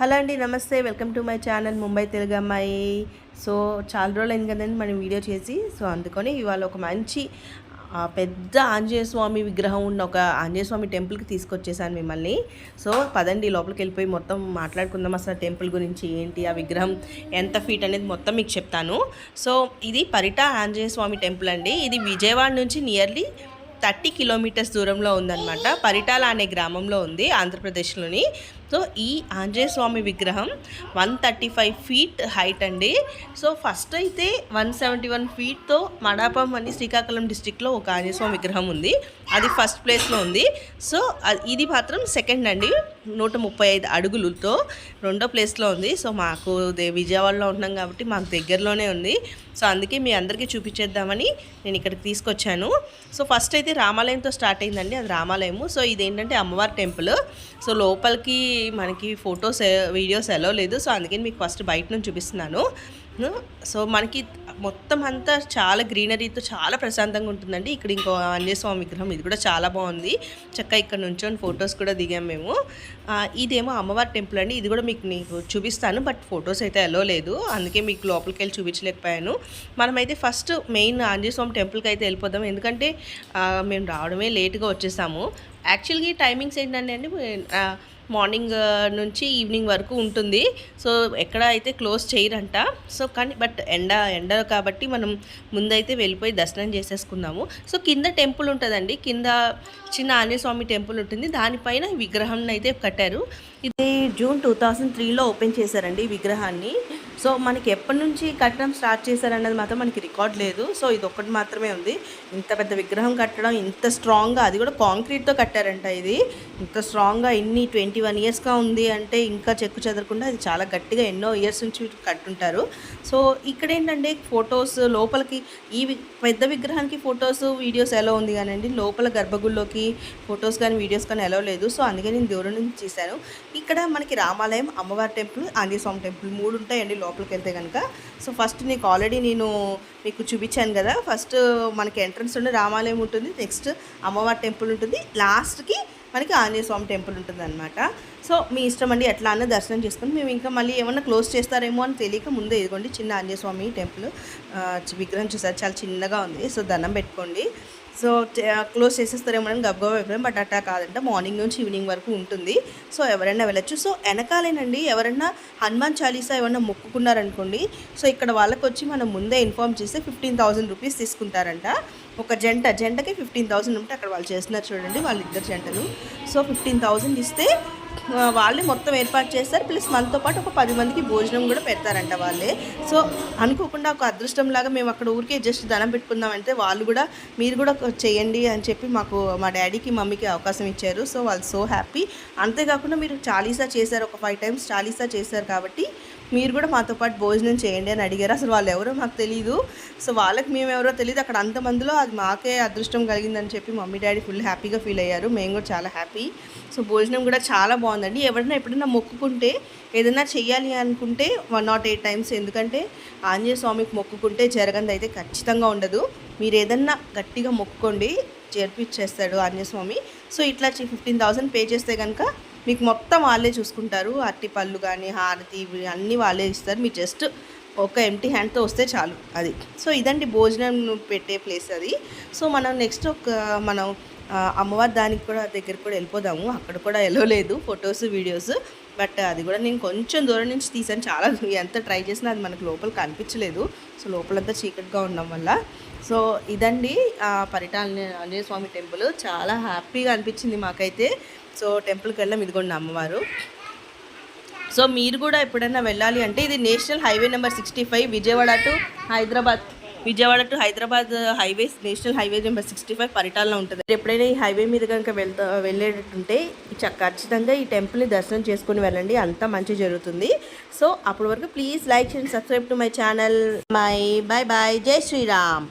Hello అండి నమస్తే. Welcome to my channel Mumbai Telugu అమ్మాయి. సో చాలా రోజులు అయింది కదండి మనం వీడియో చేసి. సో అందుకని ఇవాళ ఒక మంచి పెద్ద ఆంజనేయ స్వామి విగ్రహం ఉన్న ఒక ఆంజనేయ స్వామి టెంపుల్కి తీసుకొచ్చేసాను మిమ్మల్ని. సో పదండి లోపలికి వెళ్ళిపోయి మొత్తం మాట్లాడుకుందాం. అసలు టెంపుల్ గురించి ఏంటి ఆ విగ్రహం ఎంత ఫీట్ అనేది మొత్తం మీకు చెప్తాను. సో ఇది పరిట ఆంజనేయ స్వామి టెంపుల్ అండి. ఇది విజయవాడ నుంచి నియర్లీ థర్టీ కిలోమీటర్స్ దూరంలో ఉందన్నమాట. పరిటాల అనే గ్రామంలో ఉంది ఆంధ్రప్రదేశ్లోని. సో ఈ ఆంజనేయ స్వామి విగ్రహం one thirty five feet height అండి. సో ఫస్ట్ అయితే వన్ సెవెంటీ వన్ ఫీట్తో మడాపం అని శ్రీకాకుళం డిస్టిక్లో ఒక ఆంజనేయ స్వామి విగ్రహం ఉంది. అది ఫస్ట్ ప్లేస్లో ఉంది. సో ఇది మాత్రం సెకండ్ అండి. నూట ముప్పై ఐదు అడుగులతో రెండో ప్లేస్లో ఉంది. సో మాకు దే- విజయవాడలో ఉంటున్నాం కాబట్టి మాకు దగ్గరలోనే ఉంది. సో అందుకే మీ అందరికీ చూపించేద్దామని నేను ఇక్కడికి తీసుకొచ్చాను. సో ఫస్ట్ అయితే రామాలయంతో స్టార్ట్ అయిందండి. అది రామాలయము. సో ఇదేంటంటే అమ్మవారి టెంపుల్. సో లోపలికి మనకి ఫొటోస్ వీడియోస్ ఎలా లేదు. సో అందుకని మీకు ఫస్ట్ బయట నుంచి చూపిస్తున్నాను. Hmm. సో మనకి మొత్తం అంతా చాలా గ్రీనరీతో చాలా ప్రశాంతంగా ఉంటుందండి. ఇక్కడ ఇంకో ఆంజనేయస్వామి విగ్రహం ఇది కూడా చాలా బాగుంది. చక్కగా ఇక్కడ నుంచొని ఫొటోస్ కూడా దిగాం మేము. ఇదేమో అమ్మవారి టెంపుల్ అండి. ఇది కూడా మీకు నీకు చూపిస్తాను బట్ ఫొటోస్ అయితే ఎలో లేదు. అందుకే మీకు లోపలికి వెళ్ళి చూపించలేకపోయాను. మనమైతే ఫస్ట్ మెయిన్ ఆంజనేయస్వామి టెంపుల్కి అయితే వెళ్ళిపోదాం. ఎందుకంటే మేము రావడమే లేట్గా వచ్చేసాము. యాక్చువల్గా ఈ టైమింగ్స్ ఏంటంటే అండి మార్నింగ్ నుంచి ఈవినింగ్ వరకు ఉంటుంది. సో ఎక్కడ అయితే క్లోజ్ చేయరంట. సో కానీ బట్ ఎండ ఎండ కాబట్టి మనం ముందైతే వెళ్ళిపోయి దర్శనం చేసేసుకుందాము సో కింద టెంపుల్ ఉంటుందండి. కింద చిన్న ఆంజనేయ స్వామి టెంపుల్ ఉంటుంది. దానిపైన విగ్రహం అయితే కట్టారు. ఇది జూన్ టూ థౌజండ్ త్రీలో ఓపెన్ చేశారండి విగ్రహాన్ని. సో మనకి ఎప్పటి నుంచి కట్టడం స్టార్ట్ చేశారన్నది మాత్రం మనకి రికార్డ్ లేదు. సో ఇది ఒక్కటి మాత్రమే ఉంది. ఇంత పెద్ద విగ్రహం కట్టడం ఇంత స్ట్రాంగ్గా అది కూడా కాంక్రీట్తో కట్టారంట ఇది. ఇంత స్ట్రాంగ్గా ఇన్ని ట్వంటీ వన్ ఇయర్స్గా ఉంది అంటే ఇంకా చెక్కు చెదరకుండా అది చాలా గట్టిగా ఎన్నో ఇయర్స్ నుంచి కట్టుంటారు. సో ఇక్కడ ఏంటంటే ఫొటోస్ లోపలికి ఈ పెద్ద విగ్రహానికి ఫొటోస్ వీడియోస్ ఎలా ఉంది కానండి లోపల గర్భగుడిలోకి ఫొటోస్ కానీ వీడియోస్ కానీ ఎలా లేదు. సో అందుకే నేను దూరం నుంచి చేశాను ఇక్కడ మనకి రామాలయం అమ్మవారి టెంపుల్ ఆంజనేయ స్వామి టెంపుల్ మూడు ఉంటాయండి. లోపలికి వెళ్తే కనుక సో ఫస్ట్ నీకు ఆల్రెడీ నేను మీకు చూపించాను కదా ఫస్ట్ మనకి ఎంట్రన్స్ ఉండి రామాలయం ఉంటుంది నెక్స్ట్ అమ్మవారి టెంపుల్ ఉంటుంది లాస్ట్కి మనకి ఆంజనేయ స్వామి టెంపుల్ ఉంటుందన్నమాట. సో మీ ఇష్టం అండి ఎట్లా అన్న దర్శనం చేసుకుని మేము ఇంకా మళ్ళీ ఏమన్నా క్లోజ్ చేస్తారేమో అని తెలియక ముందే ఇదిగోండి చిన్న ఆంజనేయ స్వామి టెంపుల్ విగ్రహం చూసారు. చాలా చిన్నగా ఉంది. సో దండం పెట్టుకోండి. సో క్లోజ్ చేసేస్తారేమో అని గబగబా అయిపోయాం బట్ అట్టా కాదంట. మార్నింగ్ నుంచి ఈవినింగ్ వరకు ఉంటుంది. సో ఎవరైనా వెళ్ళొచ్చు. సో వెనకాలేనండి ఎవరైనా హనుమాన్ చాలీసా ఏమన్నా మొక్కుకున్నారనుకోండి సో ఇక్కడ వాళ్ళకి వచ్చి మనం ముందే ఇన్ఫామ్ చేస్తే ఫిఫ్టీన్ థౌసండ్ రూపీస్ తీసుకుంటారంట. ఒక జంట జంటకి ఫిఫ్టీన్ థౌసండ్ ఉంటే అక్కడ వాళ్ళు చేస్తున్నారు చూడండి వాళ్ళిద్దరు జంటలు. సో ఫిఫ్టీన్ థౌసండ్ ఇస్తే వాళ్ళే మొత్తం ఏర్పాటు చేస్తారు. ప్లస్ మనతో పాటు ఒక పది మందికి భోజనం కూడా పెడతారంట వాళ్ళే. సో అనుకోకుండా ఒక అదృష్టం లాగా మేము అక్కడ ఊరికే జస్ట్ ధనం పెట్టుకుందామంటే వాళ్ళు కూడా మీరు కూడా చేయండి అని చెప్పి మాకు మా డాడీకి మమ్మీకి అవకాశం ఇచ్చారు. సో వాళ్ళు సో హ్యాపీ అంతేకాకుండా మీరు చాలీసా చేశారు ఒక ఫైవ్ టైమ్స్ చాలీసా చేశారు కాబట్టి మీరు కూడా మాతో పాటు భోజనం చేయండి అని అడిగారు. అసలు వాళ్ళు ఎవరో మాకు తెలియదు సో వాళ్ళకి మేము ఎవరో తెలియదు అక్కడ అంతమందిలో అది మాకే అదృష్టం కలిగిందని చెప్పి మమ్మీ డాడీ ఫుల్ హ్యాపీగా ఫీల్ అయ్యారు. మేము కూడా చాలా హ్యాపీ. సో భోజనం కూడా చాలా బాగుందండి. ఎవరైనా ఎప్పుడైనా మొక్కుకుంటే ఏదైనా చేయాలి అనుకుంటే వన్ నాట్ ఎయిట్ టైమ్స్. ఎందుకంటే ఆంజనేయ స్వామికి మొక్కుకుంటే జరగంది అయితే ఖచ్చితంగా ఉండదు. మీరు ఏదన్నా గట్టిగా మొక్కుకోండి చేర్పిచ్చేస్తాడు ఆంజనేయ స్వామి. సో ఇట్లా ఫిఫ్టీన్ థౌసండ్ పే చేస్తే కనుక మీకు మొత్తం వాళ్ళే చూసుకుంటారు. అరటి పళ్ళు కానీ హారతి ఇవి అన్నీ వాళ్ళే ఇస్తారు. మీరు జస్ట్ ఒక ఎంటీ హ్యాండ్తో వస్తే చాలు అది. సో ఇదండి భోజనం పెట్టే ప్లేస్ అది. సో మనం నెక్స్ట్ ఒక మనం అమ్మవారి దానికి కూడా దగ్గరికి కూడా వెళ్ళిపోదాము. అక్కడ కూడా వెళ్ళలేదు ఫొటోస్ వీడియోస్ బట్ అది కూడా నేను కొంచెం దూరం నుంచి తీసాను. చాలా ఎంత ట్రై చేసినా అది మనకు లోపల కనిపించలేదు సో లోపలంతా చీకటిగా ఉండడం వల్ల. సో ఇదండి ఆ పరిటాల ఆంజనేయ స్వామి టెంపుల్. చాలా హ్యాపీగా అనిపించింది మాకైతే. సో టెంపుల్కి వెళ్ళాం ఇదిగోండి అమ్మవారు. సో మీరు కూడా ఎప్పుడైనా వెళ్ళాలి అంటే ఇది national highway number sixty five Vijayawada to Hyderabad Vijayawada to Hyderabad highway national highway number sixty five పరిటాల్లో ఉంటుంది. ఎప్పుడైనా ఈ హైవే మీద కనుక వెళ్తా వెళ్ళేటట్టుంటే ఖచ్చితంగా ఈ టెంపుల్ని దర్శనం చేసుకుని వెళ్ళండి. అంతా మంచి జరుగుతుంది. సో అప్పటి వరకు please like and subscribe to my channel. My bye bye జై శ్రీరామ్.